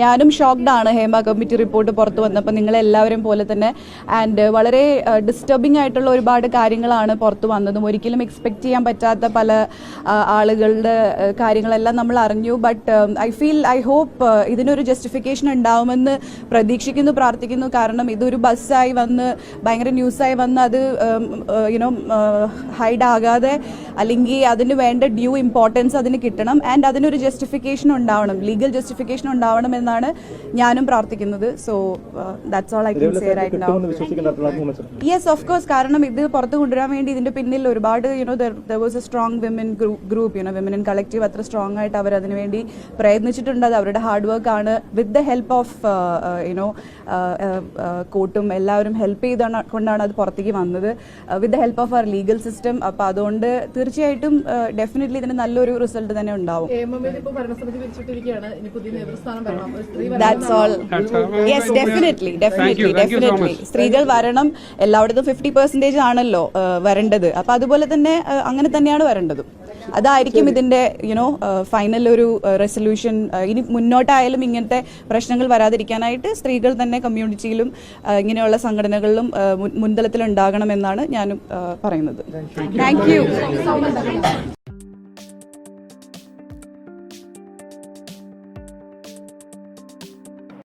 ഞാനും ഷോക്ക്ഡ് ആണ് Hema committee report പുറത്തു വന്നപ്പോൾ നിങ്ങളെല്ലാവരും പോലെ തന്നെ. ആൻഡ് വളരെ ഡിസ്റ്റർബിംഗ് ആയിട്ടുള്ള ഒരുപാട് കാര്യങ്ങളാണ് പുറത്തു വന്നതും. ഒരിക്കലും എക്സ്പെക്ട് ചെയ്യാൻ പറ്റാത്ത പല ആളുകളുടെ കാര്യങ്ങളെല്ലാം നമ്മൾ അറിഞ്ഞു. But I feel I hope ഇതിനൊരു ജസ്റ്റിഫിക്കേഷൻ ഉണ്ടാവുമെന്ന് പ്രതീക്ഷിക്കുന്നു പ്രാർത്ഥിക്കുന്നു. കാരണം ഇതൊരു ബസ്സായി വന്ന് ഭയങ്കര ന്യൂസായി വന്ന് അത് യുനോ ഹൈഡ് ആകാതെ അല്ലെങ്കിൽ അതിന് വേണ്ട ഡ്യൂ ഇമ്പോർട്ടൻസ് അതിന് കിട്ടണം. ആൻഡ് അതിനൊരു ജസ്റ്റിഫിക്കേഷൻ ഉണ്ടാവണം. ലീഗൽ ജസ്റ്റിഫിക്കേഷൻ ഉണ്ടാവണം എന്നാണ് ഞാനും പ്രാർത്ഥിക്കുന്നത്. So that's all I can say right now yes of course കാരണം ഇത് പുറത്ത് കൊണ്ടുവരാൻ വേണ്ടി ഇതിന്റെ പിന്നിൽ ഒരുപാട് you know there was a strong women group you know women in collective അത്ര സ്ട്രോങ് ആയിട്ട് അവർ അതിനുവേണ്ടി പ്രയത്നിച്ചിട്ടുണ്ട്. അത് അവരുടെ ഹാർഡ് വർക്ക് ആണ്. With the help of you know കോട്ടും എല്ലാവരും ഹെൽപ്പ് ചെയ്ത കൊണ്ടാണ് അത് പുറത്തേക്ക് വന്നത്. വിത്ത് ദ ഹെൽപ്പ് ഓഫ് അവർ ലീഗൽ സിസ്റ്റം അപ്പോൾ അതുകൊണ്ട് തീർച്ചയായിട്ടും ഡെഫിനറ്റ്ലി ഇതിന് നല്ലൊരു റിസൾട്ട് തന്നെ ഉണ്ടാവും. That's all yes definitely definitely definitely സ്ത്രീകൾ വരണം. എല്ലായിടത്തും ഫിഫ്റ്റി പെർസെന്റേജ് ആണല്ലോ വരേണ്ടത്. അപ്പൊ അതുപോലെ തന്നെ അങ്ങനെ തന്നെയാണ് വരേണ്ടതും. അതായിരിക്കും ഇതിന്റെ യുനോ ഫൈനൽ ഒരു റെസൊല്യൂഷൻ ഇനി മുന്നോട്ടായാലും ഇങ്ങനത്തെ പ്രശ്നങ്ങൾ വരാതിരിക്കാനായിട്ട് സ്ത്രീകൾ തന്നെ കമ്മ്യൂണിറ്റിയിലും ഇങ്ങനെയുള്ള സംഘടനകളിലും മുൻതലത്തിൽ ഉണ്ടാകണമെന്നാണ് ഞാനും പറയുന്നത്. Thank you